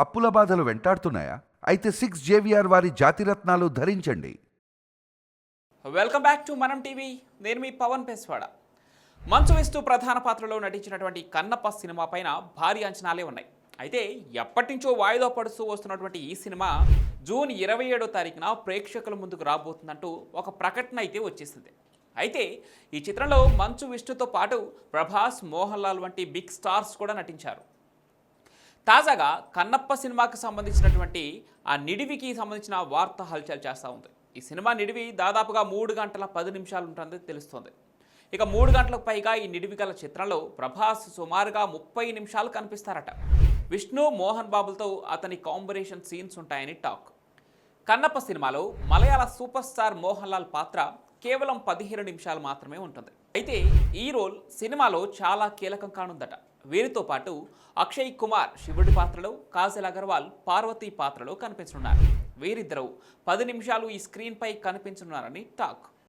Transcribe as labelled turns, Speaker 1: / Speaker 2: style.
Speaker 1: అప్పుల బాధలు వెంటాడుతున్నాయా? అయితే సిక్స్ జేవిఆర్ వారి జాతిరత్నాలు ధరించండి.
Speaker 2: Welcome back to Manam TV నేను మీ పవన్ పెస్వాడ. మంచు విస్తు ప్రధాన పాత్రలో నటించినటువంటి కన్నప్ప సినిమా పైన భారీ అంచనాలే ఉన్నాయి. అయితే ఎప్పటినుంచో వాయిదా పడుతూ వస్తున్నటువంటి ఈ సినిమా జూన్ ఇరవై ఏడో తారీఖున ప్రేక్షకుల ముందుకు రాబోతుందంటూ ఒక ప్రకటన అయితే వచ్చేసింది. అయితే ఈ చిత్రంలో మంచు విష్ణుతో పాటు ప్రభాస్ మోహన్ లాల్ వంటి బిగ్ స్టార్స్ కూడా నటించారు. తాజాగా కన్నప్ప సినిమాకి సంబంధించినటువంటి ఆ నిడివికి సంబంధించిన వార్త హల్చల్ చేస్తూ ఉంది. ఈ సినిమా నిడివి దాదాపుగా మూడు గంటల పది నిమిషాలు ఉంటుంది తెలుస్తోంది. ఇక మూడు గంటలకు పైగా ఈ నిడివి గల చిత్రంలో ప్రభాస్ సుమారుగా ముప్పై నిమిషాలు కనిపిస్తారట. విష్ణు మోహన్ బాబులతో అతని కాంబినేషన్ సీన్స్ ఉంటాయని టాక్. కన్నప్ప సినిమాలో మలయాళ సూపర్ స్టార్ మోహన్ లాల్ పాత్ర కేవలం పదిహేను నిమిషాలు మాత్రమే ఉంటుంది. అయితే ఈ రోల్ సినిమాలో చాలా కీలకం కానుందట. వీరితో పాటు అక్షయ్ కుమార్ శివుడి పాత్రలో కాజల్ అగర్వాల్ పార్వతి పాత్రలో కనిపించనున్నారు. వీరిద్దరూ పది నిమిషాలు ఈ స్క్రీన్పై కనిపించనున్నారని టాక్.